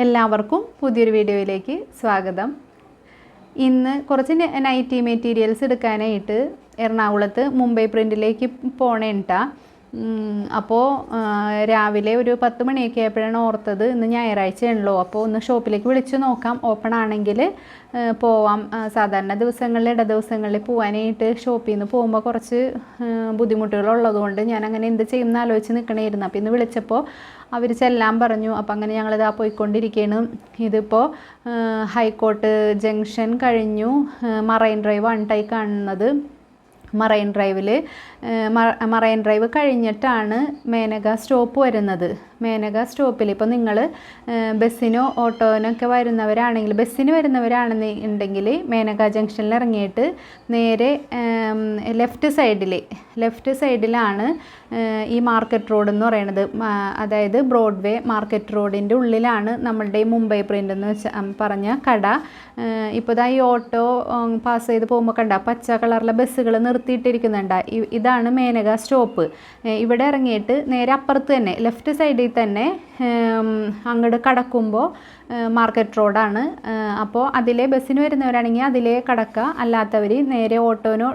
എല്ലാവർക്കും പുതിയൊരു വീഡിയോയിലേക്ക് സ്വാഗതം. ഇന്ന് കുറച്ച് നൈറ്റി മെറ്റീരിയൽസ് എടുക്കാനായിട്ട് എറണാകുളത്ത് മുംബൈ പ്രിന്റിലേക്ക് പോണേട്ടാ അപ്പോൾ രാവിലെ ഒരു പത്ത് മണിയൊക്കെ ആയപ്പോഴാണ് ഓർത്തത് ഇന്ന് ഞായറാഴ്ചയാണല്ലോ. അപ്പോൾ ഒന്ന് ഷോപ്പിലേക്ക് വിളിച്ചു നോക്കാം. ഓപ്പൺ ആണെങ്കിൽ പോവാം. സാധാരണ ദിവസങ്ങളിൽ ഇട ദിവസങ്ങളിൽ പോവാനായിട്ട് ഷോപ്പിൽ നിന്ന് പോകുമ്പോൾ കുറച്ച് ബുദ്ധിമുട്ടുകളുള്ളതുകൊണ്ട് ഞാൻ അങ്ങനെ എന്ത് ചെയ്യുമെന്ന് ആലോചിച്ച് നിൽക്കണമായിരുന്നു അപ്പോൾ ഇന്ന് വിളിച്ചപ്പോൾ അവർ ചെല്ലാൻ പറഞ്ഞു. അപ്പം അങ്ങനെ ഞങ്ങളിതാ പോയിക്കൊണ്ടിരിക്കുകയാണ് ഇതിപ്പോൾ ഹൈക്കോട്ട് ജംഗ്ഷൻ കഴിഞ്ഞു. മറൈൻ ഡ്രൈവ് വൺട്ടായി കാണുന്നത്. മറൈൻ ഡ്രൈവിൽ മറൈൻ ഡ്രൈവ് കഴിഞ്ഞിട്ടാണ് മേനക സ്റ്റോപ്പ് വരുന്നത്. മേനക സ്റ്റോപ്പിൽ. ഇപ്പോൾ നിങ്ങൾ ബസ്സിനോ ഓട്ടോനൊക്കെ വരുന്നവരാണെങ്കിൽ ബസ്സിന് വരുന്നവരാണെന്നുണ്ടെങ്കിൽ മേനക ജംഗ്ഷനിൽ ഇറങ്ങിയിട്ട് നേരെ ലെഫ്റ്റ് സൈഡിൽ ലെഫ്റ്റ് സൈഡിലാണ് ഈ മാർക്കറ്റ് റോഡ് എന്ന് പറയുന്നത്. അതായത് ബ്രോഡ്വേ മാർക്കറ്റ് റോഡിന്റെ ഉള്ളിലാണ് നമ്മളുടെ ഈ മുംബൈ പ്രിന്റ് എന്ന് വെച്ച പറഞ്ഞ കട. ഇപ്പോൾ ഇതാ ഈ ഓട്ടോ പാസ് ചെയ്ത് പോകുമ്പോൾ കണ്ട പച്ച കളറിലെ ബസ്സുകൾ നിർത്തിയിട്ടിരിക്കുന്നുണ്ട്. ഇതാണ് മേനക സ്റ്റോപ്പ്. ഇവിടെ ഇറങ്ങിയിട്ട് നേരെ അപ്പുറത്ത് തന്നെ ലെഫ്റ്റ് സൈഡിൽ തന്നെ അങ്ങോട്ട് കടക്കുമ്പോൾ മാർക്കറ്റ് റോഡാണ്. അപ്പോൾ അതിലെ ബസ്സിന് വരുന്നവരാണെങ്കിൽ അതിലേ കടക്കുക അല്ലാത്തവർ നേരെ ഓട്ടോനോ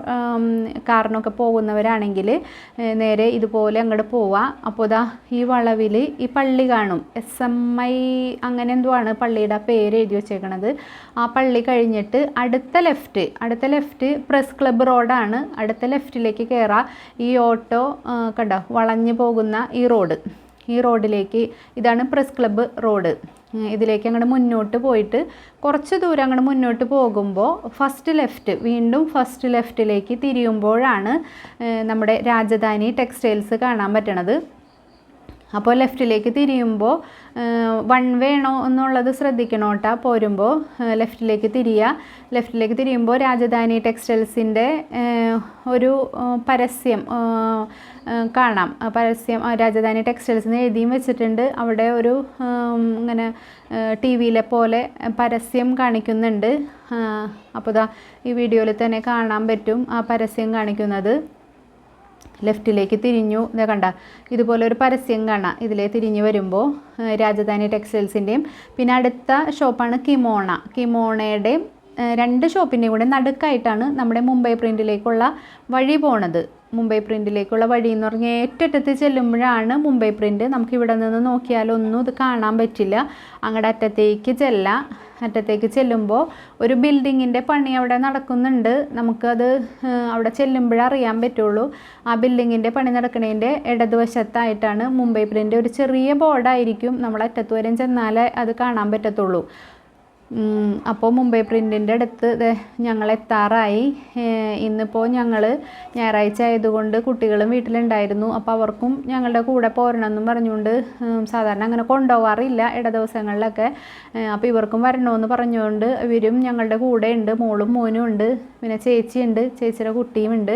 കാറിനൊക്കെ പോകുന്നവരാണെങ്കിൽ നേരെ ഇതുപോലെ അങ്ങോട്ട് പോവുക അപ്പോൾ ഇതാ ഈ വളവിൽ ഈ പള്ളി കാണും. എസ് എം ഐ അങ്ങനെ എന്തോ ആണ് പള്ളിയുടെ പേര് എഴുതി വെച്ചേക്കണത്. ആ പള്ളി കഴിഞ്ഞിട്ട് അടുത്ത ലെഫ്റ്റ് അടുത്ത ലെഫ്റ്റ് പ്രസ് ക്ലബ്ബ് റോഡാണ്. അടുത്ത ലെഫ്റ്റിലേക്ക് കയറുക ഈ ഓട്ടോ കണ്ടോ വളഞ്ഞു പോകുന്ന ഈ റോഡ്. ഈ റോഡിലേക്ക് ഇതാണ് പ്രസ് ക്ലബ്ബ് റോഡ്. ഇതിലേക്ക് അങ്ങോട്ട് മുന്നോട്ട് പോയിട്ട് കുറച്ച് ദൂരം അങ്ങോട്ട് മുന്നോട്ട് പോകുമ്പോൾ ഫസ്റ്റ് ലെഫ്റ്റ് വീണ്ടും ഫസ്റ്റ് ലെഫ്റ്റിലേക്ക് തിരിയുമ്പോഴാണ് നമ്മുടെ രാജധാനി ടെക്സ്റ്റൈൽസ് കാണാൻ പറ്റണത്. അപ്പോൾ ലെഫ്റ്റിലേക്ക് തിരിയുമ്പോൾ വൺ വേ ആണോ എന്നുള്ളത് ശ്രദ്ധിക്കണം കേട്ടോ. പോരുമ്പോൾ ലെഫ്റ്റിലേക്ക് തിരിയുക. ലെഫ്റ്റിലേക്ക് തിരിയുമ്പോൾ രാജധാനി ടെക്സ്റ്റൈൽസിന്റെ ഒരു പരസ്യം കാണാം. പരസ്യം രാജധാനി ടെക്സ്റ്റൈൽസ് എന്ന് എഴുതിയും വെച്ചിട്ടുണ്ട്. അവിടെ ഒരു ഇങ്ങനെ ടി വിയിലെ പോലെ പരസ്യം കാണിക്കുന്നുണ്ട്. അപ്പോൾ ഈ വീഡിയോയിൽ തന്നെ കാണാൻ പറ്റും ആ പരസ്യം കാണിക്കുന്നത്. ലെഫ്റ്റിലേക്ക് തിരിഞ്ഞു. ഇതാ കണ്ട ഇതുപോലെ ഒരു പരസ്യം കാണാം. ഇതിലെ തിരിഞ്ഞു വരുമ്പോൾ രാജധാനി ടെക്സ്റ്റൈൽസിന്റെയും പിന്നെ അടുത്ത ഷോപ്പാണ് കിമോണ. കിമോണയുടെയും രണ്ട് ഷോപ്പിന്റെയും കൂടെ നടുക്കായിട്ടാണ് നമ്മുടെ മുംബൈ പ്രിന്റിലേക്കുള്ള വഴി പോണത്. മുംബൈ പ്രിന്റിലേക്കുള്ള വഴി എന്ന് പറഞ്ഞാൽ ഏറ്ററ്റത്ത് ചെല്ലുമ്പോഴാണ് മുംബൈ പ്രിന്റ് നമുക്ക് ഇവിടെ നിന്ന് നോക്കിയാലൊന്നും ഇത് കാണാൻ പറ്റില്ല. അങ്ങടെ അറ്റത്തേക്ക് ചെല്ലാം. അറ്റത്തേക്ക് ചെല്ലുമ്പോൾ ഒരു ബിൽഡിങ്ങിന്റെ പണി അവിടെ നടക്കുന്നുണ്ട്. നമുക്കത് അവിടെ ചെല്ലുമ്പോഴേ അറിയാൻ പറ്റുള്ളൂ. ആ ബിൽഡിങ്ങിന്റെ പണി നടക്കുന്നതിന്റെ ഇടതുവശത്തായിട്ടാണ് മുംബൈ പ്രിന്റ്. ഒരു ചെറിയ ബോർഡായിരിക്കും നമ്മൾ അറ്റത്ത് വരെ ചെന്നാലേ അത് കാണാൻ പറ്റത്തുള്ളൂ. അപ്പോൾ മുംബൈ പ്രിന്റിന്റെ അടുത്ത് ഞങ്ങൾ എത്താറായി. ഇന്നിപ്പോൾ ഞങ്ങൾ ഞായറാഴ്ച ആയതുകൊണ്ട് കുട്ടികളും വീട്ടിലുണ്ടായിരുന്നു. അപ്പോൾ അവർക്കും ഞങ്ങളുടെ കൂടെ പോരണമെന്നും പറഞ്ഞുകൊണ്ട് സാധാരണ അങ്ങനെ കൊണ്ടുപോകാറില്ല ഇട ദിവസങ്ങളിലൊക്കെ അപ്പോൾ ഇവർക്കും വരണമെന്ന് പറഞ്ഞുകൊണ്ട് ഇവരും ഞങ്ങളുടെ കൂടെ ഉണ്ട് മോളും മോനും ഉണ്ട്. പിന്നെ ചേച്ചിയുണ്ട്. ചേച്ചിയുടെ കുട്ടിയും ഉണ്ട്.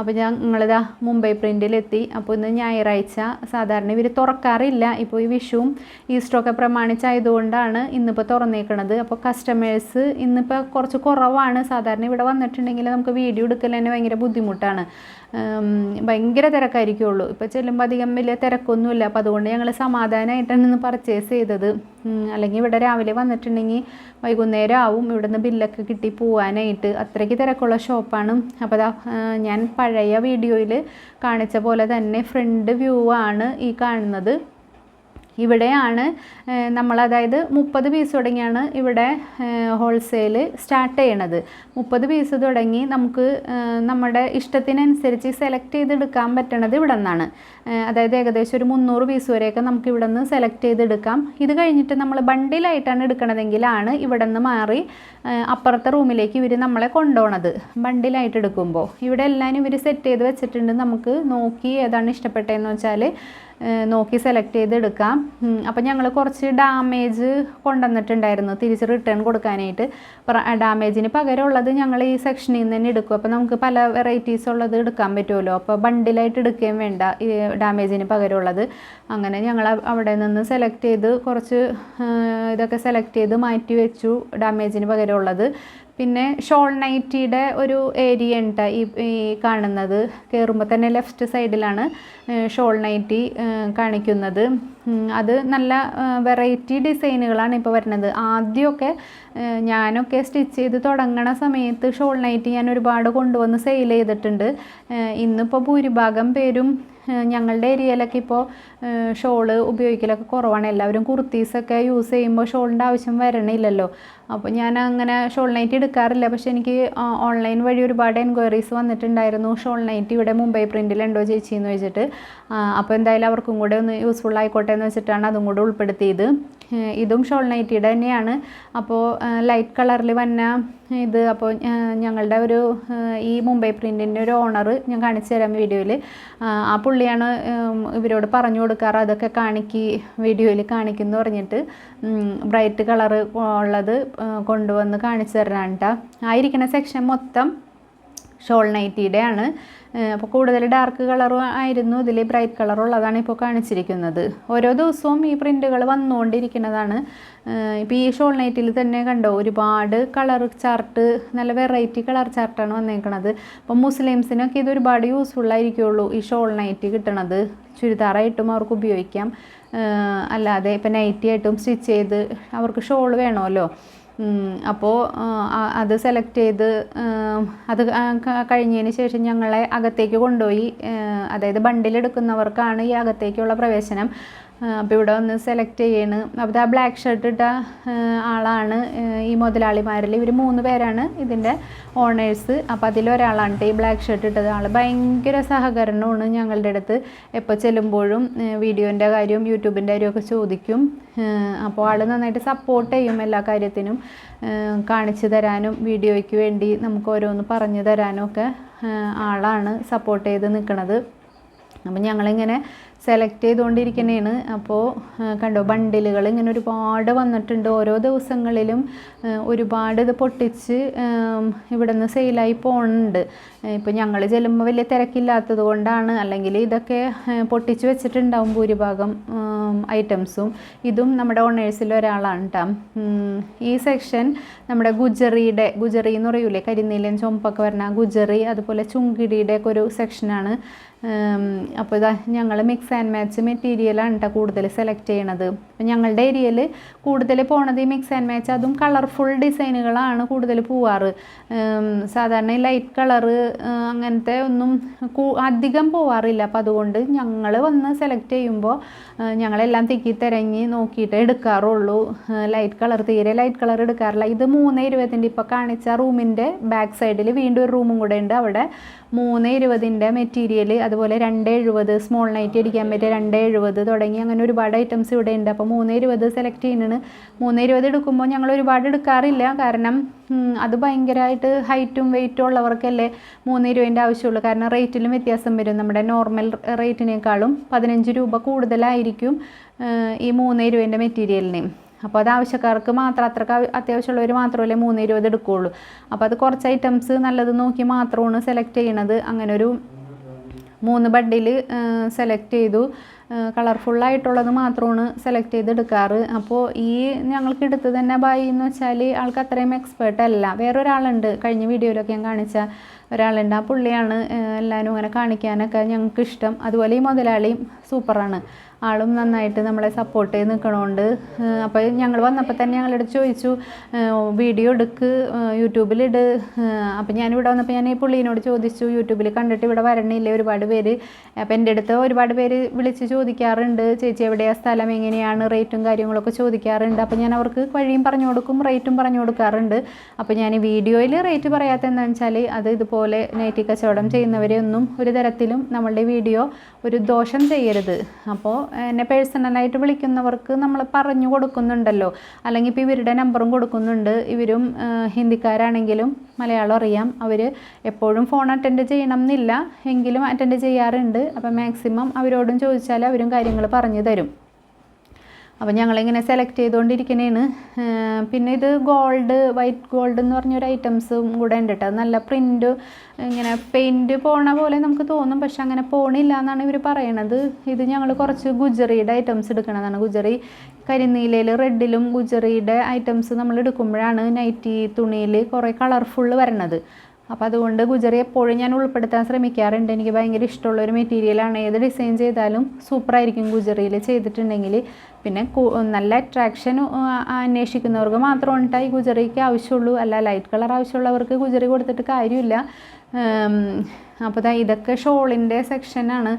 അപ്പോൾ ഞങ്ങളിതാ മുംബൈ പ്രിന്റിലെത്തി അപ്പോൾ ഇന്ന് ഞായറാഴ്ച സാധാരണ ഇവർ തുറക്കാറില്ല. ഇപ്പോൾ ഈ വിഷുവും ഈസ്റ്ററൊക്കെ പ്രമാണിച്ചായതുകൊണ്ടാണ് ഇന്നിപ്പോൾ തുറന്നേക്കണത്. അപ്പോൾ കസ്റ്റമേഴ്സ് ഇന്നിപ്പോൾ കുറച്ച് കുറവാണ്. സാധാരണ ഇവിടെ വന്നിട്ടുണ്ടെങ്കിൽ നമുക്ക് വീഡിയോ എടുക്കൽ തന്നെ ഭയങ്കര ബുദ്ധിമുട്ടാണ്. ഭയങ്കര തിരക്കായിരിക്കുള്ളൂ. ഇപ്പോൾ ചെല്ലുമ്പോൾ അധികം വലിയ തിരക്കൊന്നുമില്ല. അപ്പോൾ അതുകൊണ്ട് ഞങ്ങൾ സമാധാനമായിട്ടാണ് ഇന്ന് പർച്ചേസ് ചെയ്തത്. അല്ലെങ്കിൽ ഇവിടെ രാവിലെ വന്നിട്ടുണ്ടെങ്കിൽ വൈകുന്നേരം ആവും. ഇവിടുന്ന് ബില്ലൊക്കെ കിട്ടി പോവാനായിട്ട്. അത്രയ്ക്ക് തിരക്കുള്ള ഷോപ്പാണ് അപ്പോൾ ഞാൻ പഴയ വീഡിയോയിൽ കാണിച്ച പോലെ തന്നെ ഫ്രണ്ട് വ്യൂ ആണ് ഈ കാണുന്നത്. ഇവിടെയാണ് നമ്മൾ അതായത് മുപ്പത് പീസ് തുടങ്ങിയാണ് ഇവിടെ ഹോൾസെയിൽ സ്റ്റാർട്ട് ചെയ്യണത്. മുപ്പത് പീസ് തുടങ്ങി നമുക്ക് നമ്മുടെ ഇഷ്ടത്തിനനുസരിച്ച് സെലക്ട് ചെയ്തെടുക്കാൻ പറ്റണത് ഇവിടെ നിന്നാണ് അതായത് ഏകദേശം ഒരു മുന്നൂറ് പീസ് വരെയൊക്കെ നമുക്ക് ഇവിടെ നിന്ന് സെലക്ട് ചെയ്തെടുക്കാം. ഇത് കഴിഞ്ഞിട്ട് നമ്മൾ ബണ്ടിലായിട്ടാണ് എടുക്കണതെങ്കിലാണ് ഇവിടെ നിന്ന് മാറി അപ്പുറത്തെ റൂമിലേക്ക് ഇവർ നമ്മളെ കൊണ്ടുപോണത്. ബണ്ടിലായിട്ട് എടുക്കുമ്പോൾ ഇവിടെ എല്ലാം ഇവർ സെറ്റ് ചെയ്ത് വെച്ചിട്ടുണ്ട്. നമുക്ക് നോക്കി ഏതാണ് ഇഷ്ടപ്പെട്ടതെന്ന് വെച്ചാൽ നോക്കി സെലക്ട് ചെയ്തെടുക്കാം. അപ്പോൾ ഞങ്ങൾ കുറച്ച് ഡാമേജ് കൊണ്ടുവന്നിട്ടുണ്ടായിരുന്നു. തിരിച്ച് റിട്ടേൺ കൊടുക്കാനായിട്ട്. ഡാമേജിന് പകരമുള്ളത് ഞങ്ങൾ ഈ സെക്ഷനിൽ നിന്ന് തന്നെ എടുക്കും. അപ്പോൾ നമുക്ക് പല വെറൈറ്റീസ് ഉള്ളത് എടുക്കാൻ പറ്റുമല്ലോ. അപ്പോൾ ബണ്ടിലായിട്ട് എടുക്കുകയും വേണ്ട ഈ ഡാമേജിന് പകരമുള്ളത്. അങ്ങനെ ഞങ്ങൾ അവിടെ നിന്ന് സെലക്ട് ചെയ്ത് കുറച്ച് ഇതൊക്കെ സെലക്ട് ചെയ്ത് മാറ്റി വെച്ചു ഡാമേജിന് പകരമുള്ളത്. പിന്നെ ഷോൾ നൈറ്റിയുടെ ഒരു ഏരിയ ഉണ്ട് ഈ കാണുന്നത്. കയറുമ്പോൾ തന്നെ ലെഫ്റ്റ് സൈഡിലാണ് ഷോൾ നൈറ്റി കാണിക്കുന്നത്. അത് നല്ല വെറൈറ്റി ഡിസൈനുകളാണ് ഇപ്പോൾ വരുന്നത്. ആദ്യമൊക്കെ ഞാനൊക്കെ സ്റ്റിച്ച് ചെയ്ത് തുടങ്ങണ സമയത്ത് ഷോൾ നൈറ്റ് ഞാൻ ഒരുപാട് കൊണ്ടുവന്ന് സെയിൽ ചെയ്തിട്ടുണ്ട്. ഇന്നിപ്പോൾ ഭൂരിഭാഗം പേരും ഞങ്ങളുടെ ഏരിയയിലൊക്കെ ഇപ്പോൾ ഷോൾ ഉപയോഗിക്കലൊക്കെ കുറവാണ്. എല്ലാവരും കുർത്തീസൊക്കെ യൂസ് ചെയ്യുമ്പോൾ ഷോളിന്റെ ആവശ്യം വരണില്ലല്ലോ. അപ്പോൾ ഞാൻ അങ്ങനെ ഷോൾ നൈറ്റ് എടുക്കാറില്ല. പക്ഷെ എനിക്ക് ഓൺലൈൻ വഴി ഒരുപാട് എൻക്വയറീസ് വന്നിട്ടുണ്ടായിരുന്നു. ഷോൾ നൈറ്റ് ഇവിടെ മുംബൈ പ്രിന്റിലുണ്ടോ ചേച്ചി എന്ന് വെച്ചിട്ട് അപ്പോൾ എന്തായാലും അവർക്കും കൂടെ ഒന്ന് യൂസ്ഫുൾ ആയിക്കോട്ടെ എന്ന് വെച്ചിട്ടാണ് അതും കൂടെ ഉൾപ്പെടുത്തിയത്. ഇതും ഷോൾ നൈറ്റിയുടെ തന്നെയാണ്. അപ്പോൾ ലൈറ്റ് കളറിൽ വന്ന ഇത് അപ്പോൾ ഞങ്ങളുടെ ഒരു ഈ മുംബൈ പ്രിന്റിന്റെ ഒരു ഓണർ ഞാൻ കാണിച്ചു തരാം വീഡിയോയിൽ. ആ പുള്ളിയാണ് ഇവരോട് പറഞ്ഞു കൊടുക്കാറ്. അതൊക്കെ കാണിക്കി വീഡിയോയിൽ കാണിക്കുന്നു പറഞ്ഞിട്ട് ബ്രൈറ്റ് കളറ് ഉള്ളത് കൊണ്ടുവന്ന് കാണിച്ചു തരാനാണ് കേട്ടോ ആയിരിക്കുന്ന സെക്ഷൻ മൊത്തം ഷോൾ നൈറ്റിയുടെ ആണ് അപ്പോൾ കൂടുതൽ ഡാർക്ക് കളറും ആയിരുന്നു. ഇതിൽ ബ്രൈറ്റ് കളറുള്ളതാണ് ഇപ്പോൾ കാണിച്ചിരിക്കുന്നത്. ഓരോ ദിവസവും ഈ പ്രിന്റുകൾ വന്നുകൊണ്ടിരിക്കുന്നതാണ് ഇപ്പോൾ ഈ ഷോൾ നൈറ്റിൽ തന്നെ കണ്ടോ ഒരുപാട് കളർ ചാർട്ട് നല്ല വെറൈറ്റി കളർ ചാർട്ടാണ് വന്നേക്കണത്. അപ്പോൾ മുസ്ലിംസിനൊക്കെ ഇത് ഒരുപാട് യൂസ്ഫുൾ ആയിരിക്കുള്ളൂ ഈ ഷോൾ നൈറ്റ് കിട്ടണത്. ചുരിദാറായിട്ടും അവർക്ക് ഉപയോഗിക്കാം. അല്ലാതെ ഇപ്പം നൈറ്റി ആയിട്ടും സ്റ്റിച്ച് ചെയ്ത് അവർക്ക് ഷോൾ വേണമല്ലോ അപ്പോൾ അത് സെലക്ട് ചെയ്ത് അത് കഴിഞ്ഞതിന് ശേഷം ഞങ്ങളെ അകത്തേക്ക് കൊണ്ടുപോയി അതായത് ബണ്ടിലെടുക്കുന്നവർക്കാണ് ഈ അകത്തേക്കുള്ള പ്രവേശനം. അപ്പോൾ ഇവിടെ വന്ന് സെലക്ട് ചെയ്യണ്. അപ്പോൾ ആ ബ്ലാക്ക് ഷർട്ട് ഇട്ട ആളാണ് ഈ മുതലാളിമാരിൽ ഇവർ മൂന്ന് പേരാണ് ഇതിന്റെ ഓണേഴ്സ് അപ്പോൾ അതിലൊരാളാണ് ഈ ബ്ലാക്ക് ഷർട്ട് ഇട്ടത്. ആൾ ഭയങ്കര സഹകരണമാണ് ഞങ്ങളുടെ അടുത്ത്. എപ്പോൾ ചെല്ലുമ്പോഴും വീഡിയോന്റെ കാര്യവും യൂട്യൂബിന്റെ കാര്യമൊക്കെ ചോദിക്കും. അപ്പോൾ ആൾ നന്നായിട്ട് സപ്പോർട്ട് ചെയ്യും എല്ലാ കാര്യത്തിനും. കാണിച്ചു തരാനും വീഡിയോയ്ക്ക് വേണ്ടി നമുക്ക് ഓരോന്ന് പറഞ്ഞു തരാനും ഒക്കെ ആളാണ് സപ്പോർട്ട് ചെയ്ത് നിൽക്കുന്നത് അപ്പം ഞങ്ങളിങ്ങനെ സെലക്ട് ചെയ്തുകൊണ്ടിരിക്കുന്നതാണ്. അപ്പോൾ കണ്ടോ ബണ്ടിലുകൾ ഇങ്ങനെ ഒരുപാട് വന്നിട്ടുണ്ട്. ഓരോ ദിവസങ്ങളിലും ഒരുപാട് ഇത് പൊട്ടിച്ച് ഇവിടെ നിന്ന് സെയിലായി പോകുന്നുണ്ട് ഇപ്പോൾ ഞങ്ങൾ ചെല്ലുമ്പോൾ വലിയ തിരക്കില്ലാത്തത് കൊണ്ടാണ്. അല്ലെങ്കിൽ ഇതൊക്കെ പൊട്ടിച്ച് വെച്ചിട്ടുണ്ടാവും ഭൂരിഭാഗം ഐറ്റംസും ഇതും നമ്മുടെ ഓണേഴ്സിൽ ഒരാളാണ് കേട്ടോ ഈ സെക്ഷൻ നമ്മുടെ ഗുജറിയുടെ ഗുജറി എന്ന് പറയൂലേ കരിനീലൻ ചുമപ്പൊക്കെ വരുന്ന ഗുജറി അതുപോലെ ചുങ്കിടിയുടെ ഒക്കെ ഒരു സെക്ഷനാണ് അപ്പോൾ ഇതാ ഞങ്ങൾ മിക്സ് ആൻഡ് മാച്ച് മെറ്റീരിയലാണ് കേട്ടോ കൂടുതൽ സെലക്ട് ചെയ്യണത്. അപ്പം ഞങ്ങളുടെ ഏരിയയിൽ കൂടുതൽ പോണത് ഈ മിക്സ് ആൻഡ് മാച്ച് അതും കളർഫുൾ ഡിസൈനുകളാണ് കൂടുതൽ പോവാറ്. സാധാരണ ലൈറ്റ് കളറ് അങ്ങനത്തെ ഒന്നും അധികം പോവാറില്ല. അപ്പം അതുകൊണ്ട് ഞങ്ങൾ വന്ന് സെലക്ട് ചെയ്യുമ്പോൾ ഞങ്ങളെല്ലാം തിക്കി തിരഞ്ഞ് നോക്കിയിട്ട് എടുക്കാറുള്ളൂ. ലൈറ്റ് കളർ തീരെ ലൈറ്റ് കളർ എടുക്കാറില്ല. ഇത് മൂന്ന് ഇരുപതിന്റെ ഇപ്പോൾ കാണിച്ച റൂമിന്റെ ബാക്ക് സൈഡിൽ വീണ്ടും ഒരു റൂമും കൂടെ ഉണ്ട്. അവിടെ മൂന്ന് ഇരുപതിന്റെ മെറ്റീരിയൽ അതുപോലെ രണ്ട് എഴുപത് സ്മോൾ നൈറ്റ് അടിക്കാൻ പറ്റിയ രണ്ട് എഴുപത് തുടങ്ങി അങ്ങനെ ഒരുപാട് ഐറ്റംസ് ഇവിടെ ഉണ്ട്. അപ്പോൾ മൂന്ന് ഇരുപത് സെലക്ട് ചെയ്യുന്നതാണ്. മൂന്ന് ഇരുപത് എടുക്കുമ്പോൾ ഞങ്ങൾ ഒരുപാട് എടുക്കാറില്ല. കാരണം അത് ഭയങ്കരമായിട്ട് ഹൈറ്റും വെയിറ്റും ഉള്ളവർക്കല്ലേ മൂന്ന് ഇരുപതിന്റെ ആവശ്യമുള്ളൂ. കാരണം റേറ്റിലും വ്യത്യാസം വരും. നമ്മുടെ നോർമൽ റേറ്റിനേക്കാളും പതിനഞ്ച് രൂപ കൂടുതലായിരിക്കും ഈ മൂന്ന് ഇരുപതിന്റെ മെറ്റീരിയലിന് അപ്പോൾ അത് ആവശ്യക്കാർക്ക് മാത്രം അത്രയ്ക്ക് അത്യാവശ്യമുള്ളവർ മാത്രമല്ലേ മൂന്ന് ഇരുപത് എടുക്കുകയുള്ളൂ അപ്പോൾ അത് കുറച്ച് ഐറ്റംസ് നല്ലത് നോക്കി മാത്രമാണ് സെലക്ട് ചെയ്യണത്. അങ്ങനെ ഒരു മൂന്ന് ബഡിൽ സെലക്ട് ചെയ്തു. കളർഫുള്ളായിട്ടുള്ളത് മാത്രമാണ് സെലക്ട് ചെയ്ത് എടുക്കാറ്. അപ്പോൾ ഈ ഞങ്ങൾക്ക് എടുത്ത് തന്നെ ബായി എന്ന് വെച്ചാൽ ആൾക്ക് അത്രയും എക്സ്പേർട്ട് അല്ല. വേറൊരാളുണ്ട്. കഴിഞ്ഞ വീഡിയോയിലൊക്കെ ഞാൻ കാണിച്ച ഒരാളുണ്ട്. ആ പുള്ളിയാണ് എല്ലാവരും ഇങ്ങനെ കാണിക്കാനൊക്കെ ഞങ്ങൾക്ക് ഇഷ്ടം. അതുപോലെ ഈ മുതലാളിയും സൂപ്പറാണ് ആളും നന്നായിട്ട് നമ്മളെ സപ്പോർട്ട് ചെയ്ത് നിൽക്കണോണ്ട് അപ്പോൾ ഞങ്ങൾ വന്നപ്പോൾ തന്നെ ഞങ്ങളോട് ചോദിച്ചു വീഡിയോ എടുക്ക് യൂട്യൂബിലിട്. അപ്പോൾ ഞാനിവിടെ വന്നപ്പോൾ ഞാൻ ഈ പുള്ളീനോട് ചോദിച്ചു യൂട്യൂബിൽ കണ്ടിട്ട് ഇവിടെ വരണില്ലേ ഒരുപാട് പേര്? അപ്പോൾ എന്റെ അടുത്ത് ഒരുപാട് പേര് വിളിച്ച് ചോദിക്കാറുണ്ട് ചേച്ചി എവിടെയാ? സ്ഥലം എങ്ങനെയാണ്? റേറ്റും കാര്യങ്ങളൊക്കെ ചോദിക്കാറുണ്ട്. അപ്പോൾ ഞാൻ അവർക്ക് വഴിയും പറഞ്ഞു കൊടുക്കും റേറ്റും പറഞ്ഞു കൊടുക്കാറുണ്ട്. അപ്പോൾ ഞാൻ വീഡിയോയിൽ റേറ്റ് പറയാത്ത എന്താണെന്ന് വെച്ചാൽ അത് ഇതുപോലെ നൈറ്റി കച്ചവടം ചെയ്യുന്നവരെ ഒന്നും ഒരു തരത്തിലും നമ്മളുടെ വീഡിയോ ഒരു ദോഷം ചെയ്യരുത്. അപ്പോൾ എന്നെ പേഴ്സണലായിട്ട് വിളിക്കുന്നവർക്ക് നമ്മൾ പറഞ്ഞു കൊടുക്കുന്നുണ്ടല്ലോ. അല്ലെങ്കിൽ ഇപ്പോൾ ഇവരുടെ നമ്പറും കൊടുക്കുന്നുണ്ട്. ഇവരും ഹിന്ദിക്കാരാണെങ്കിലും മലയാളം അറിയാം. അവർ എപ്പോഴും ഫോൺ അറ്റൻഡ് ചെയ്യണം എന്നില്ല എങ്കിലും അറ്റൻഡ് ചെയ്യാറുണ്ട്. അപ്പോൾ മാക്സിമം അവരോടും ചോദിച്ചാൽ അവരും കാര്യങ്ങൾ പറഞ്ഞു തരും. അപ്പോൾ ഞങ്ങളിങ്ങനെ സെലക്ട് ചെയ്തുകൊണ്ടിരിക്കുന്നതാണ് പിന്നെ ഇത് ഗോൾഡ് വൈറ്റ് ഗോൾഡ് എന്ന് പറഞ്ഞൊരു ഐറ്റംസും കൂടെ ഉണ്ട് കേട്ടോ നല്ല പ്രിന്റ് ഇങ്ങനെ പെയിന്റ് പോണ പോലെ നമുക്ക് തോന്നും പക്ഷെ അങ്ങനെ പോണില്ല എന്നാണ് ഇവർ പറയണത്. ഇത് ഞങ്ങൾ കുറച്ച് ഗുജറിയുടെ ഐറ്റംസ് എടുക്കണതാണ്. ഗുജറി കരിനീലയിൽ റെഡിലും ഗുജറിയുടെ ഐറ്റംസ് നമ്മൾ എടുക്കുമ്പോഴാണ് നൈറ്റി തുണിയിൽ കുറേ കളർഫുള്ള് വരണത്. അപ്പോൾ അതുകൊണ്ട് ഗുജറി എപ്പോഴും ഞാൻ ഉൾപ്പെടുത്താൻ ശ്രമിക്കാറുണ്ട്. എനിക്ക് ഭയങ്കര ഇഷ്ടമുള്ള ഒരു മെറ്റീരിയലാണ് ഏത് ഡിസൈൻ ചെയ്താലും സൂപ്പറായിരിക്കും ഗുജറിയിൽ ചെയ്തിട്ടുണ്ടെങ്കിൽ പിന്നെ നല്ല അട്രാക്ഷൻ അന്വേഷിക്കുന്നവർക്ക് മാത്രം ഉണ്ടായി ഗുജറിക്ക് ആവശ്യമുള്ളൂ? അല്ല ലൈറ്റ് കളർ ആവശ്യമുള്ളവർക്ക് ഗുജറി കൊടുത്തിട്ട് കാര്യമില്ല. അപ്പോൾ ഇതൊക്കെ ഷോളിന്റെ സെക്ഷനാണ്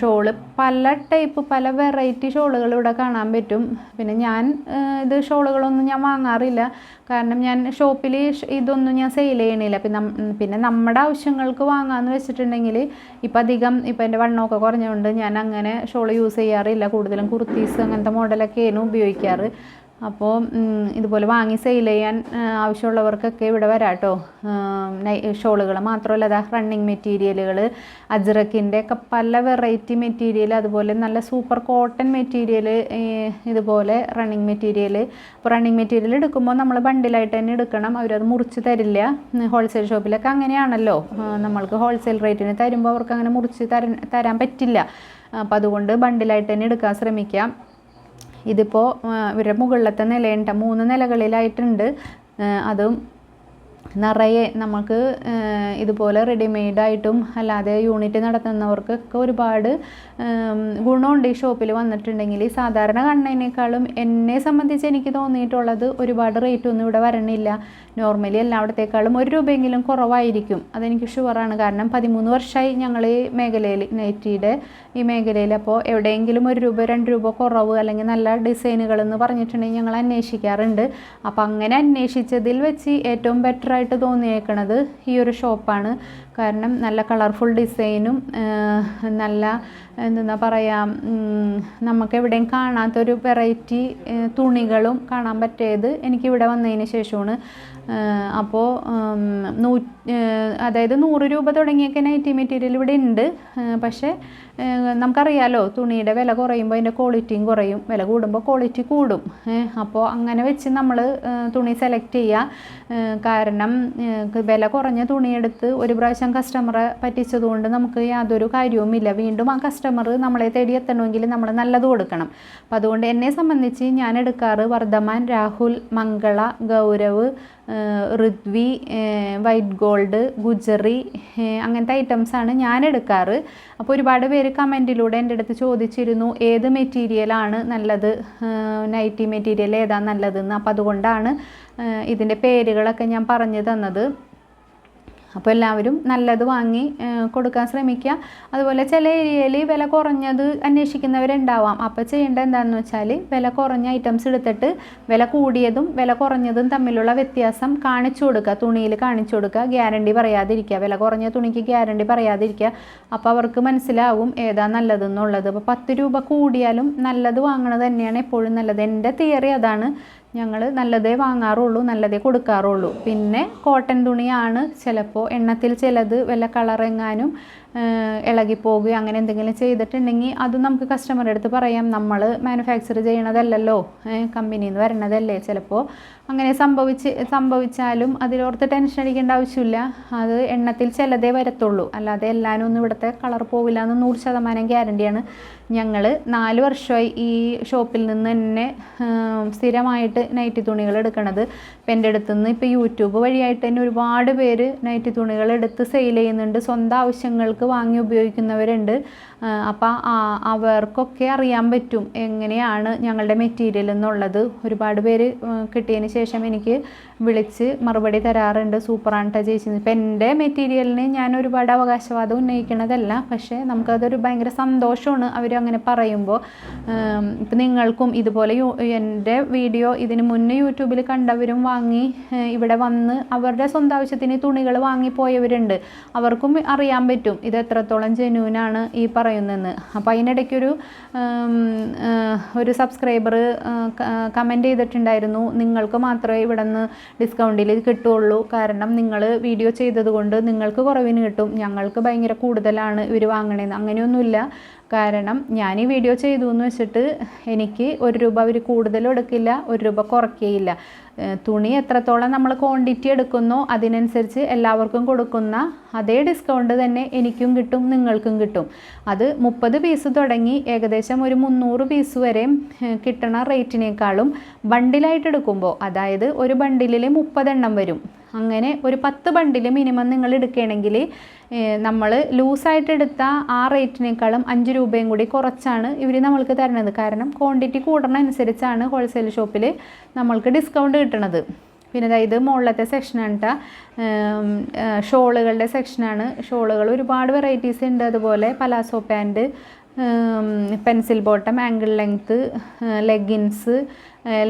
ഷോൾ പല ടൈപ്പ് പല വെറൈറ്റി ഷോളുകൾ ഇവിടെ കാണാൻ പറ്റും. പിന്നെ ഞാൻ ഇത് ഷോളുകളൊന്നും ഞാൻ വാങ്ങാറില്ല. കാരണം ഞാൻ ഷോപ്പിൽ ഇതൊന്നും ഞാൻ സെയിൽ ചെയ്യണില്ല. പിന്നെ പിന്നെ നമ്മുടെ ആവശ്യങ്ങൾക്ക് വാങ്ങാമെന്ന് വെച്ചിട്ടുണ്ടെങ്കിൽ ഇപ്പം അധികം ഇപ്പം എന്റെ വണ്ണമൊക്കെ കുറഞ്ഞുകൊണ്ട് ഞാൻ അങ്ങനെ ഷോൾ യൂസ് ചെയ്യാറില്ല. കൂടുതലും കുർത്തീസ് അങ്ങനത്തെ മോഡലൊക്കെയാണ് ഉപയോഗിക്കാറ്. അപ്പോൾ ഇതുപോലെ വാങ്ങി സെയിൽ ചെയ്യാൻ ആവശ്യമുള്ളവർക്കൊക്കെ ഇവിടെ വരാം കേട്ടോ ഷോളുകൾ മാത്രമല്ല അതാ റണ്ണിങ് മെറ്റീരിയലുകൾ അജ്രക്കിന്റെ ഒക്കെ പല വെറൈറ്റി മെറ്റീരിയൽ അതുപോലെ നല്ല സൂപ്പർ കോട്ടൺ മെറ്റീരിയൽ ഇതുപോലെ റണ്ണിങ് മെറ്റീരിയൽ അപ്പോൾ റണ്ണിങ് മെറ്റീരിയൽ എടുക്കുമ്പോൾ നമ്മൾ ബണ്ടിലായിട്ട് തന്നെ എടുക്കണം. അവരത് മുറിച്ച് തരില്ല. ഹോൾസെയിൽ ഷോപ്പിലൊക്കെ അങ്ങനെയാണല്ലോ. നമ്മൾക്ക് ഹോൾസെയിൽ റേറ്റിന് തരുമ്പോൾ അവർക്ക് അങ്ങനെ മുറിച്ച് തരാൻ പറ്റില്ല. അപ്പോൾ അതുകൊണ്ട് ബണ്ടിലായിട്ട് തന്നെ എടുക്കാൻ ശ്രമിക്കാം. ഇതിപ്പോൾ ഇവരുടെ മുകളിലത്തെ നിലയുണ്ട്. മൂന്ന് നിലകളിലായിട്ടുണ്ട്. അതും നിറയെ നമുക്ക് ഇതുപോലെ റെഡിമെയ്ഡായിട്ടും അല്ലാതെ യൂണിറ്റ് നടത്തുന്നവർക്കൊക്കെ ഒരുപാട് ഗുണമുണ്ട് ഈ ഷോപ്പിൽ വന്നിട്ടുണ്ടെങ്കിൽ. സാധാരണ കണ്ണതിനേക്കാളും എന്നെ സംബന്ധിച്ച് എനിക്ക് തോന്നിയിട്ടുള്ളത് ഒരുപാട് റേറ്റ് ഒന്നും ഇവിടെ വരണില്ല. നോർമലി എല്ലായിടത്തേക്കാളും ഒരു രൂപയെങ്കിലും കുറവായിരിക്കും. അതെനിക്ക് ഷുവറാണ് കാരണം പതിമൂന്ന് വർഷമായി ഞങ്ങൾ ഈ മേഖലയിൽ നൈറ്റിയുടെ ഈ മേഖലയിൽ അപ്പോൾ എവിടെയെങ്കിലും ഒരു രൂപ രണ്ട് രൂപ കുറവ് അല്ലെങ്കിൽ നല്ല ഡിസൈനുകൾ എന്ന് പറഞ്ഞിട്ടുണ്ടെങ്കിൽ ഞങ്ങൾ അന്വേഷിക്കാറുണ്ട്. അപ്പോൾ അങ്ങനെ അന്വേഷിച്ചതിൽ വെച്ച് ഏറ്റവും ബെറ്റർ ആയിട്ട് തോന്നിയേക്കണത് ഈ ഒരു ഷോപ്പാണ്. കാരണം നല്ല കളർഫുൾ ഡിസൈനും നല്ല എന്താ പറയുക നമുക്ക് എവിടെയും കാണാത്തൊരു വെറൈറ്റി തുണികളും കാണാൻ പറ്റിയത് എനിക്കിവിടെ വന്നതിന് ശേഷമാണ്. അപ്പോൾ നൂ അതായത് നൂറ് രൂപ തുടങ്ങിയൊക്കെ നൈറ്റി മെറ്റീരിയൽ ഇവിടെ ഉണ്ട്. പക്ഷേ നമുക്കറിയാലോ തുണിയുടെ വില കുറയുമ്പോൾ അതിന്റെ ക്വാളിറ്റിയും കുറയും വില കൂടുമ്പോൾ ക്വാളിറ്റി കൂടും. അപ്പോൾ അങ്ങനെ വെച്ച് നമ്മൾ തുണി സെലക്ട് ചെയ്യുക കാരണം വില കുറഞ്ഞ തുണിയെടുത്ത് ഒരു പ്രാവശ്യം കസ്റ്റമറെ പറ്റിച്ചതുകൊണ്ട് നമുക്ക് യാതൊരു കാര്യവുമില്ല. വീണ്ടും ആ കസ്റ്റമർ നമ്മളെ തേടി എത്തണമെങ്കിൽ നമ്മൾ നല്ലത് കൊടുക്കണം. അപ്പോൾ അതുകൊണ്ട് എന്നെ സംബന്ധിച്ച് ഞാൻ എടുക്കാറ് വർദ്ധമാൻ രാഹുൽ മംഗള ഗൗരവ് ഋത്വി വൈറ്റ് ഗോൾഡ് ഗുജറി അങ്ങനത്തെ ഐറ്റംസാണ് ഞാൻ എടുക്കാറ്. അപ്പോൾ ഒരുപാട് പേര് കമന്റിലൂടെ എന്റെ അടുത്ത് ചോദിച്ചിരുന്നു ഏത് മെറ്റീരിയലാണ് നല്ലത്? നൈറ്റി മെറ്റീരിയൽ ഏതാണ് നല്ലതെന്ന്? അപ്പോൾ അതുകൊണ്ടാണ് ഇതിന്റെ പേരുകളൊക്കെ ഞാൻ പറഞ്ഞു തന്നത്. അപ്പോൾ എല്ലാവരും നല്ലത് വാങ്ങി കൊടുക്കാൻ ശ്രമിക്കുക അതുപോലെ ചില ഏരിയയിൽ വില കുറഞ്ഞത് അന്വേഷിക്കുന്നവരുണ്ടാവാം. അപ്പോൾ ചെയ്യേണ്ടത് എന്താണെന്ന് വെച്ചാൽ വില കുറഞ്ഞ ഐറ്റംസ് എടുത്തിട്ട് വില കൂടിയതും വില കുറഞ്ഞതും തമ്മിലുള്ള വ്യത്യാസം കാണിച്ചു കൊടുക്കുക തുണിയിൽ കാണിച്ചു കൊടുക്കുക ഗ്യാരണ്ടി പറയാതിരിക്കുക വില കുറഞ്ഞ തുണിക്ക് ഗ്യാരണ്ടി പറയാതിരിക്കുക അപ്പോൾ അവർക്ക് മനസ്സിലാവും ഏതാ നല്ലതെന്നുള്ളത്. അപ്പോൾ പത്ത് രൂപ കൂടിയാലും നല്ലത് വാങ്ങണത് തന്നെയാണ് എപ്പോഴും നല്ലത്. എന്റെ തിയറി അതാണ്. ഞങ്ങൾ നല്ലതേ വാങ്ങാറുള്ളൂ നല്ലതേ കൊടുക്കാറുള്ളൂ. പിന്നെ കോട്ടൺ തുണിയാണ് ചിലപ്പോൾ എണ്ണത്തിൽ ചിലത് വല്ല കളറെങ്ങാനും ഇളകിപ്പോകുകയോ അങ്ങനെ എന്തെങ്കിലും ചെയ്തിട്ടുണ്ടെങ്കിൽ അത് നമുക്ക് കസ്റ്റമറുടെ അടുത്ത് പറയാം നമ്മൾ മാനുഫാക്ചർ ചെയ്യണതല്ലല്ലോ കമ്പനിയിൽ നിന്ന് വരണതല്ലേ ചിലപ്പോൾ അങ്ങനെ സംഭവിച്ച് സംഭവിച്ചാലും അതിലോർത്ത് ടെൻഷൻ അടിക്കേണ്ട ആവശ്യമില്ല. അത് എണ്ണത്തിൽ ചിലതേ വരത്തുള്ളൂ. അല്ലാതെ എല്ലാവരും ഒന്നും ഇവിടുത്തെ കളർ പോവില്ല എന്ന് നൂറ് ശതമാനം ഗ്യാരണ്ടിയാണ് ഞങ്ങൾ നാല് വർഷമായി ഈ ഷോപ്പിൽ നിന്ന് തന്നെ സ്ഥിരമായിട്ട് നൈറ്റി തുണികൾ എടുക്കണത്. ഇപ്പം എന്റെ അടുത്ത് നിന്ന് ഇപ്പോൾ യൂട്യൂബ് വഴിയായിട്ട് തന്നെ ഒരുപാട് പേര് നൈറ്റി തുണികൾ എടുത്ത് സെയിൽ ചെയ്യുന്നുണ്ട്. സ്വന്തം ആവശ്യങ്ങൾക്ക് വാങ്ങി ഉപയോഗിക്കുന്നവരുണ്ട്. അപ്പം അവർക്കൊക്കെ അറിയാൻ പറ്റും എങ്ങനെയാണ് ഞങ്ങളുടെ മെറ്റീരിയൽ എന്നുള്ളത്. ഒരുപാട് പേര് കിട്ടിയതിന് ശേഷം എനിക്ക് വിളിച്ച് മറുപടി തരാറുണ്ട്. സൂപ്പറാണ് ചേച്ചി. ഇപ്പം എന്റെ മെറ്റീരിയലിന് ഞാൻ ഒരുപാട് അവകാശവാദം ഉന്നയിക്കണതല്ല. പക്ഷേ നമുക്കതൊരു ഭയങ്കര സന്തോഷമാണ് അവർ അങ്ങനെ പറയുമ്പോൾ ഇപ്പം നിങ്ങൾക്കും ഇതുപോലെ എന്റെ വീഡിയോ ഇതിന് മുന്നേ യൂട്യൂബിൽ കണ്ടവരും വാങ്ങി ഇവിടെ വന്ന് അവരുടെ സ്വന്തം ആവശ്യത്തിന് തുണികൾ വാങ്ങിപ്പോയവരുണ്ട് അവർക്കും അറിയാൻ പറ്റും. ഇത് എത്രത്തോളം ജെന്യൂനാണ് ഈ പറയുന്നതെന്ന് അപ്പോൾ അതിനിടയ്ക്കൊരു ഒരു സബ്സ്ക്രൈബർ കമന്റ് ചെയ്തിട്ടുണ്ടായിരുന്നു നിങ്ങൾക്ക് മാത്രമേ ഇവിടെ നിന്ന് ഡിസ്കൗണ്ടിൽ കിട്ടുള്ളൂ. കാരണം നിങ്ങൾ വീഡിയോ ചെയ്തതുകൊണ്ട് നിങ്ങൾക്ക് കുറവിന് കിട്ടും. ഞങ്ങൾക്ക് ഭയങ്കര കൂടുതലാണ് ഇവർ വാങ്ങണേന്ന്. അങ്ങനെയൊന്നുമില്ല. കാരണം ഞാൻ ഈ വീഡിയോ ചെയ്തു എന്ന് വെച്ചിട്ട് എനിക്ക് ഒരു രൂപ അവർ കൂടുതലും എടുക്കില്ല ഒരു രൂപ കുറയ്ക്കുകയില്ല തുണി എത്രത്തോളം നമ്മൾ ക്വാണ്ടിറ്റി എടുക്കുന്നോ അതിനനുസരിച്ച് എല്ലാവർക്കും കൊടുക്കുന്ന അതേ ഡിസ്കൗണ്ട് തന്നെ എനിക്കും കിട്ടും നിങ്ങൾക്കും കിട്ടും. അത് മുപ്പത് പീസ് തുടങ്ങി ഏകദേശം ഒരു മുന്നൂറ് പീസ് വരെ കിട്ടണ റേറ്റിനേക്കാളും ബണ്ടിലായിട്ട് എടുക്കുമ്പോൾ അതായത് ഒരു ബണ്ടിലിൽ മുപ്പതെണ്ണം വരും. അങ്ങനെ ഒരു പത്ത് ബണ്ടിൽ മിനിമം നിങ്ങൾ എടുക്കുകയാണെങ്കിൽ നമ്മൾ ലൂസായിട്ട് എടുത്ത ആ റേറ്റിനേക്കാളും അഞ്ച് രൂപയും കൂടി കുറച്ചാണ് ഇവർ നമ്മൾക്ക് തരണത് കാരണം ക്വാണ്ടിറ്റി കൂടുന്നതനുസരിച്ചാണ് ഹോൾസെയിൽ ഷോപ്പിൽ നമ്മൾക്ക് ഡിസ്കൗണ്ട് കിട്ടണത്. പിന്നെ അതായത് മുകളിലത്തെ സെക്ഷനാണ് കേട്ടോ ഷോളുകളുടെ സെക്ഷനാണ് ഷോളുകൾ ഒരുപാട് വെറൈറ്റീസ് ഉണ്ട്. അതുപോലെ palazzo pant pencil bottom ankle length leggings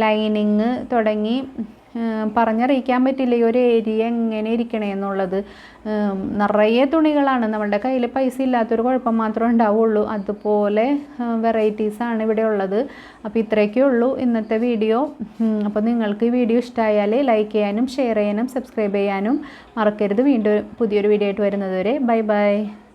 lining തുടങ്ങി പറഞ്ഞറിയിക്കാൻ പറ്റില്ല ഈ ഒരു ഏരിയ എങ്ങനെ ഇരിക്കണേ എന്നുള്ളത്. നിറയെ തുണികളാണ്. നമ്മുടെ കയ്യിൽ പൈസ ഇല്ലാത്തൊരു കുഴപ്പം മാത്രമേ ഉണ്ടാവുള്ളൂ. അതുപോലെ വെറൈറ്റീസാണ് ഇവിടെ ഉള്ളത്. അപ്പോൾ ഇത്രയൊക്കെ ഉള്ളൂ ഇന്നത്തെ വീഡിയോ. അപ്പോൾ നിങ്ങൾക്ക് ഈ വീഡിയോ ഇഷ്ടമായാൽ ലൈക്ക് ചെയ്യാനും ഷെയർ ചെയ്യാനും സബ്സ്ക്രൈബ് ചെയ്യാനും മറക്കരുത്. വീണ്ടും പുതിയൊരു വീഡിയോ ആയിട്ട് വരുന്നതുവരെ ബൈ ബൈ